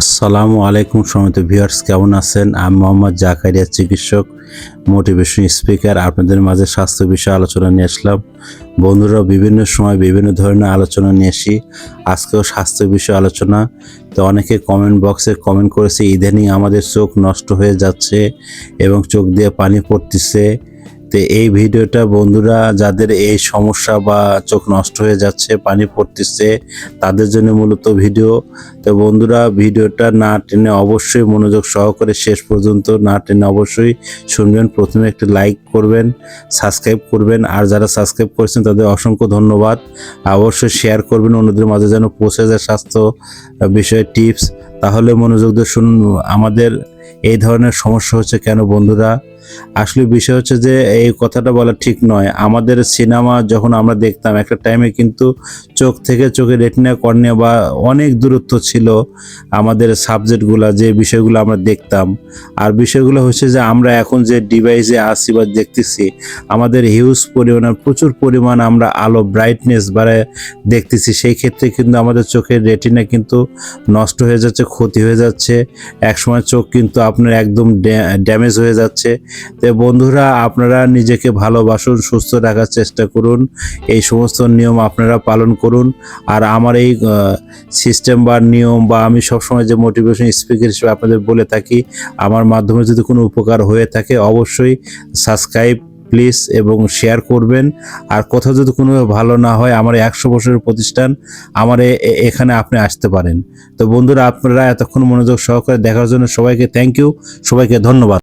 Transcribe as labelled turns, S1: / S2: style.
S1: আসসালামু আলাইকুম সমিত ভিউয়ার্স, কেমন আছেন? আমি মোহাম্মদ জাকারিয়া, চিকিৎসক মোটিভেশন স্পিকার আপনাদের মাঝে স্বাস্থ্য বিষয়ে আলোচনা নিয়ে আসলাম। বন্ধুরা, বিভিন্ন সময় বিভিন্ন ধরনের আলোচনা নিয়ে আসি। আজকেও স্বাস্থ্য বিষয়ে আলোচনা। তো অনেকে কমেন্ট বক্সে কমেন্ট করেছে, ইদানিং আমাদের চোখ নষ্ট হয়ে যাচ্ছে এবং চোখ দিয়ে পানি পড়তেছে। তো এই ভিডিওটা বন্ধুরা যাদের এই সমস্যা বা চোখ নষ্ট হয়ে যাচ্ছে, পানি পড়তেছে, তাদের জন্য মূলত ভিডিও। তো বন্ধুরা, ভিডিওটা না টেনে অবশ্যই মনোযোগ সহকারে শেষ পর্যন্ত না টেনে অবশ্যই শুনবেন। প্রথমে একটি লাইক করবেন, সাবস্ক্রাইব করবেন, আর যারা সাবস্ক্রাইব করেছেন তাদের অসংখ্য ধন্যবাদ। অবশ্যই শেয়ার করবেন, অন্যদের মাঝে যেন পৌঁছে যায় স্বাস্থ্য বিষয়ে টিপস। তাহলে মনোযোগ দিয়ে শুনুন, আমাদের এই ধরনের সমস্যা হচ্ছে কেন বন্ধুরা? আসলে বিষয় হচ্ছে যে এই কথাটা বলা ঠিক নয়। আমাদের সিনেমা যখন আমরা দেখতাম, একটা টাইমে কিন্তু চোখ থেকে চোখে রেটিনা কর্নিয়া বা অনেক দূরত্ব ছিল আমাদের সাবজেক্টগুলো যে বিষয়গুলো আমরা দেখতাম। আর বিষয়গুলো হচ্ছে যে আমরা এখন যে ডিভাইসে আসি বা দেখতেছি, আমাদের হিউজ পরিমাণ, প্রচুর পরিমাণ আমরা আলো ব্রাইটনেস বাড়ায় দেখতেছি। সেই ক্ষেত্রে কিন্তু আমাদের চোখের রেটিনা কিন্তু নষ্ট হয়ে যাচ্ছে, ক্ষতি হয়ে যাচ্ছে। একসময় চোখ কিন্তু আপনার একদম ড্যামেজ হয়ে যাচ্ছে। তো বন্ধুরা, আপনারা নিজেকে ভালোবাসুন, সুস্থ রাখার চেষ্টা করুন। এই সমস্ত নিয়ম আপনারা পালন করুন। আর আমার এই সিস্টেম বা নিয়ম বা আমি সবসময় যে মোটিভেশন স্পিকার হিসেবে আপনাদের বলে থাকি, আমার মাধ্যমে যদি কোনো উপকার হয়ে থাকে, অবশ্যই সাবস্ক্রাইব প্লিজ এবং শেয়ার করবেন। আর কোথাও যদি কোনো ভালো না হয়, আমার একশো বছরের প্রতিষ্ঠান, আমার এখানে আপনি আসতে পারেন। তো বন্ধুরা, আপনারা এতক্ষণ মনোযোগ সহকারে দেখার জন্য সবাইকে থ্যাংক ইউ সবাইকে ধন্যবাদ।